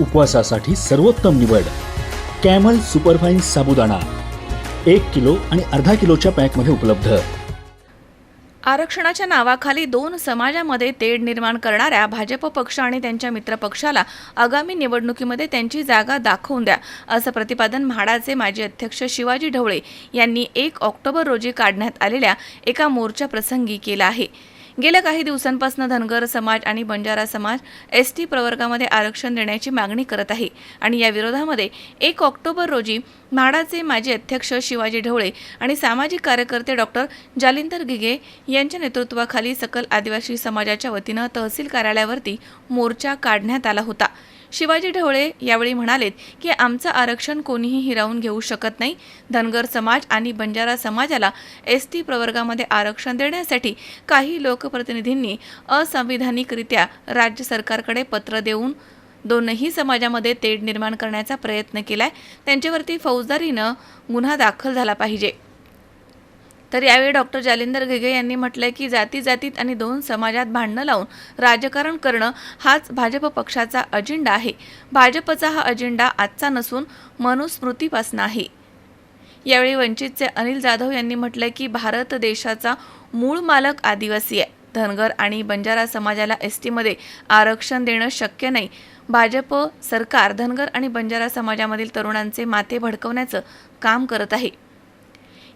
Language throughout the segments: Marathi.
उपवासासाठी सर्वोत्तम निवड. Camel superfine sabudana. एक किलो आणि अर्धा किलोच्या पॅकमध्ये उपलब्ध. आरक्षणाच्या नावाखाली दोन समाजामध्ये तेढ निर्माण करणाऱ्या भाजप पक्ष आणि त्यांच्या मित्रपक्षाला आगामी निवडणुकीमध्ये त्यांची जागा दाखवून द्या असं प्रतिपादन म्हाडाचे माजी अध्यक्ष शिवाजी ढवळे यांनी एक ऑक्टोबर रोजी काढण्यात आलेल्या एका मोर्चा प्रसंगी केलं आहे. गेल्या काही दिवसांपासून धनगर समाज आणि बंजारा समाज एस टी प्रवर्गामध्ये आरक्षण देण्याची मागणी करत आहे. आणि या विरोधामध्ये एक ऑक्टोबर रोजी म्हाडाचे माजी अध्यक्ष शिवाजी ढवळे आणि सामाजिक कार्यकर्ते डॉक्टर जालिंदर गिगे यांच्या नेतृत्वाखाली सकल आदिवासी समाजाच्या वतीनं तहसील कार्यालयावरती मोर्चा काढण्यात आला होता. शिवाजी ढवळे यावेळी म्हणालेत की आमचं आरक्षण कोणीही हिरावून घेऊ शकत नाही. धनगर समाज आणि बंजारा समाजाला एस टी प्रवर्गामध्ये आरक्षण देण्यासाठी काही लोकप्रतिनिधींनी असंविधानिकरित्या राज्य सरकारकडे पत्र देऊन दोनही समाजामध्ये तेढ निर्माण करण्याचा प्रयत्न केलाय. त्यांच्यावरती फौजदारीनं गुन्हा दाखल झाला पाहिजे. तर यावेळी डॉक्टर जालिंदर घिगे यांनी म्हटलंय की जाती जातीत आणि दोन समाजात भांडणं लावून राजकारण करणं हाच भाजप पक्षाचा अजेंडा आहे. भाजपचा हा अजेंडा आजचा नसून मनुस्मृतीपासून आहे यावेळी वंचितचे अनिल जाधव यांनी म्हटलंय की भारत देशाचा मूळ मालक आदिवासी आहे. धनगर आणि बंजारा समाजाला एस टीमध्ये आरक्षण देणं शक्य नाही. भाजप सरकार धनगर आणि बंजारा समाजामधील तरुणांचे माथे भडकवण्याचं काम करत आहे.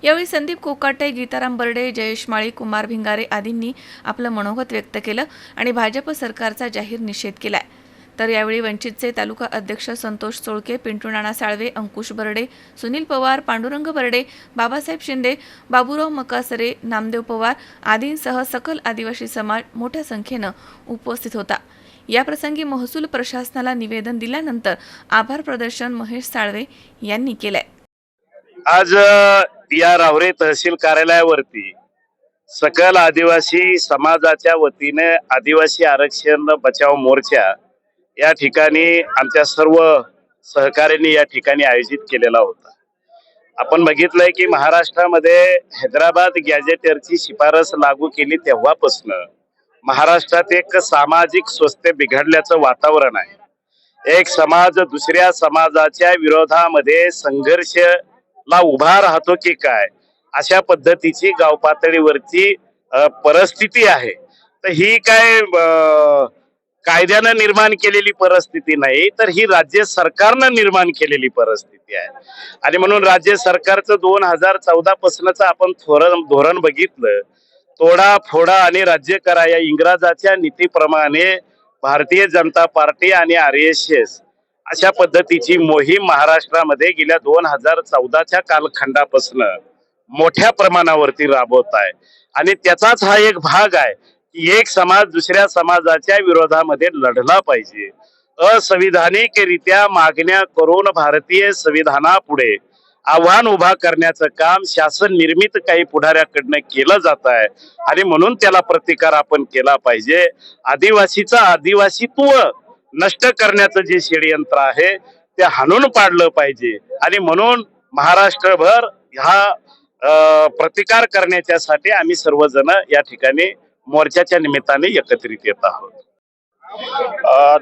यावेळी संदीप कोकाटे गीताराम बर्डे जयेश माळी कुमार भिंगारे आदींनी आपलं मनोगत व्यक्त केलं आणि भाजप सरकारचा जाहीर निषेध केलाय. तर यावेळी वंचितचे तालुका अध्यक्ष संतोष चोळके पिंटू नाना साळवे अंकुश बर्डे सुनील पवार पांडुरंग बर्डे बाबासाहेब शिंदे बाबूराव मकासरे नामदेव पवार आदींसह सकल आदिवासी समाज मोठ्या संख्येनं उपस्थित होता. याप्रसंगी महसूल प्रशासनाला निवेदन दिल्यानंतर आभार प्रदर्शन महेश साळवे यांनी केलंय. आज या रावरे तहसील कार्यालयावरती सकल आदिवासी समाजाच्या वतीने आदिवासी आरक्षण बचाव मोर्चा या ठिकाणी आमच्या सर्व सहकार्यांनी या ठिकाणी आयोजित केलेला होता. आपण बघितलंय की महाराष्ट्रामध्ये हैदराबाद गॅजेटरची शिफारस लागू केली तेव्हापासून महाराष्ट्रात एक सामाजिक स्वस्थ बिघडल्याचं वातावरण आहे. एक समाज दुसऱ्या समाजाच्या विरोधामध्ये संघर्ष ला उभा राहतो की काय? अशा पद्धतीची गाव पातळीवरची परिस्थिती आहे. तर ही काय कायद्यानं निर्माण केलेली परिस्थिती नाही तर ही राज्य सरकारनं निर्माण केलेली परिस्थिती आहे. आणि म्हणून राज्य सरकारचं दोन हजार चौदा पासूनच आपण धोरण धोरण बघितलं. तोडा फोडा आणि राज्य करा या इंग्रजाच्या नीतीप्रमाणे भारतीय जनता पार्टी आणि आर एस एस अशा पद्धतीची मोहीम महाराष्ट्रामध्ये गेल्या दोन हजार चौदाच्या कालखंडापासून मोठ्या प्रमाणावरती राबवत आहे. आणि त्याचाच हा एक भाग आहे की एक समाज दुसऱ्या समाजाच्या विरोधामध्ये लढला पाहिजे. असंविधानिकरित्या मागण्या करून भारतीय संविधानापुढे आव्हान उभा करण्याचं काम शासन निर्मित काही पुढाऱ्याकडनं केलं जात आहे. आणि म्हणून त्याला प्रतिकार आपण केला पाहिजे. आदिवासीचा आदिवासीत्व नष्ट करण्याचं जे षडयंत्र आहे ते हाणून पाडलं पाहिजे. आणि म्हणून महाराष्ट्रभर हा प्रतिकार करण्याच्यासाठी आम्ही सर्वजण या ठिकाणी मोर्चाच्या निमित्ताने एकत्रित येत आहोत.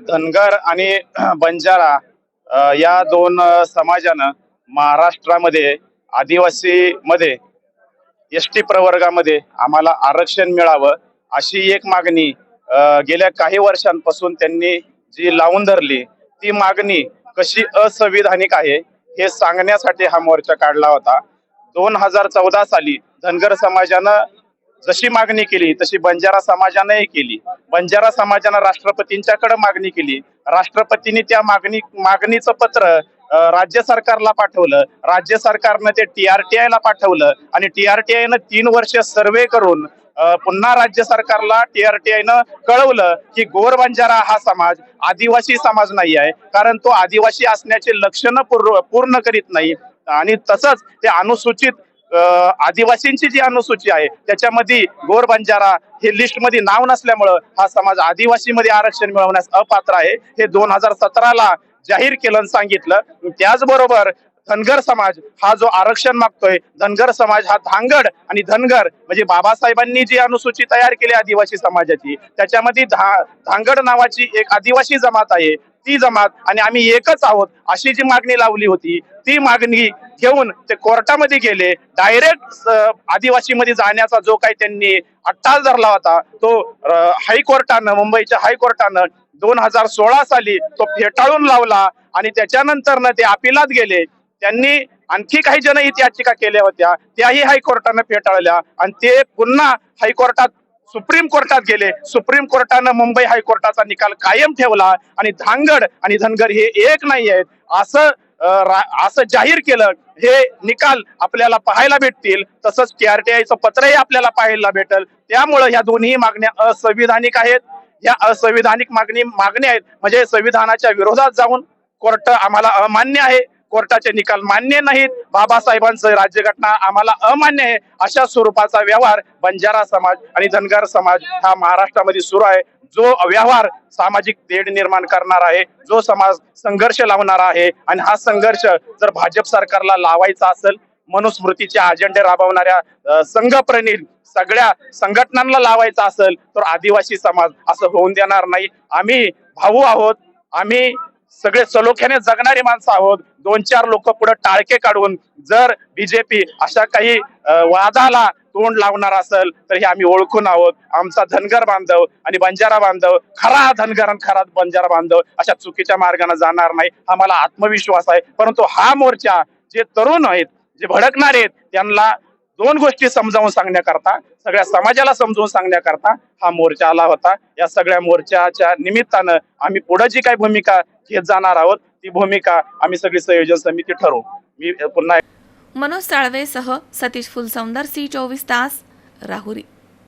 धनगर आणि बंजारा या दोन समाजानं महाराष्ट्रामध्ये आदिवासी मध्ये एस टी प्रवर्गामध्ये आम्हाला आरक्षण मिळावं अशी एक मागणी गेल्या काही वर्षांपासून त्यांनी जी लावून धरली ती मागणी कशी असंविधानिक आहे हे सांगण्यासाठी हा मोर्चा काढला होता. दोन हजार चौदा साली धनगर समाजानं जशी मागणी केली तशी बंजारा समाजानंही केली. बंजारा समाजानं राष्ट्रपतींच्याकडे मागणी केली. राष्ट्रपतींनी त्या मागणी मागणीचं पत्र राज्य सरकारला पाठवलं. राज्य सरकारनं ते टी आर टी आयला पाठवलं आणि टी आर टी आयनं तीन वर्ष सर्वे करून पुन्हा राज्य सरकारला टीआरटीआयनं न कळवलं की गोर बंजारा हा समाज आदिवासी समाज नाही आहे कारण तो आदिवासी असण्याचे लक्षणं पूर्व पूर्ण करीत नाही. आणि तसंच ते अनुसूचित आदिवासींची जी अनुसूची आहे त्याच्यामध्ये गोर बंजारा हे लिस्टमध्ये नाव नसल्यामुळं हा समाज आदिवासीमध्ये आरक्षण मिळवण्यास अपात्र आहे. हे दोन हजार सतराला जाहीर केलं सांगितलं. त्याचबरोबर धनगर समाज हा जो आरक्षण मागतोय धनगर समाज हा धांगड आणि धनगर म्हणजे बाबासाहेबांनी जी अनुसूची तयार केली आदिवासी समाजाची त्याच्यामध्ये धा धांगड नावाची एक आदिवासी जमात आहे ती जमात आणि आम्ही एकच आहोत अशी जी मागणी लावली होती ती मागणी घेऊन ते कोर्टामध्ये गेले डायरेक्ट आदिवासी मध्ये जाण्याचा जो काही त्यांनी अट्टाल धरला होता तो हायकोर्टानं मुंबईच्या हायकोर्टानं दोन हजार सोळा साली तो फेटाळून लावला आणि त्याच्यानंतर ते अपिलात गेले. त्यांनी आणखी काही जनहित याचिका केल्या होत्या त्याही हायकोर्टानं फेटाळल्या आणि ते पुन्हा हायकोर्टात सुप्रीम कोर्टात गेले. सुप्रीम कोर्टानं मुंबई हायकोर्टाचा निकाल कायम ठेवला आणि धांगड आणि धनगर हे एक नाही आहेत. असं रा- असं जाहीर केलं हे निकाल आपल्याला पाहायला भेटतील. तसंच टीआरटीआयचं पत्रही आपल्याला पाहायला भेटल. त्यामुळं ह्या दोन्ही मागण्या असंविधानिक आहेत. या असंविधानिक मागणी मागण्या आहेत. म्हणजे संविधानाच्या विरोधात जाऊन कोर्ट आम्हाला अमान्य आहे. कोर्टाचे निकाल मान्य नाहीत. बाबासाहेबांचं राज्यघटना आम्हाला अमान्य आहे. अशा स्वरूपाचा व्यवहार बंजारा समाज आणि धनगर समाज हा महाराष्ट्रामध्ये सुरू आहे. जो व्यवहार सामाजिक तेढ निर्माण करणार आहे जो समाज संघर्ष लावणार आहे आणि हा संघर्ष जर भाजप सरकारला लावायचा असेल मनुस्मृतीचे अजेंडे राबवणाऱ्या संघ प्रणील सगळ्या संघटनांना लावायचा असेल तर आदिवासी समाज असं होऊन देणार नाही. आम्ही भाऊ आहोत. आम्ही सगळे सलोख्याने जगणारी माणसं आहोत. दोन चार लोक पुढे टाळके काढून जर बीजेपी अशा काही वादाला तोंड लावणार असेल तर हे आम्ही ओळखून आहोत. आमचा धनगर बांधव आणि बंजारा बांधव खरा धनगर आणि खरा बंजारा बांधव अशा चुकीच्या मार्गाने जाणार नाही हा मला आत्मविश्वास आहे. परंतु हा मोर्चा जे तरुण आहेत जे भडकणार आहेत त्यांना दोन गोष्टी समजावून सांगण्याकरता सगळ्या समाजाला समजावून सांगण्याकरता हा मोर्चा आला होता. या सगळ्या मोर्चाच्या निमित्तानं आम्ही पुढे जी काही भूमिका घेत जाणार आहोत ती भूमिका आम्ही सगळी संयोजन समिती ठरवू. मी पुन्हा मनोज साळवेसह सतीश फुलसौंदर सी चोवीस तास राहुरी.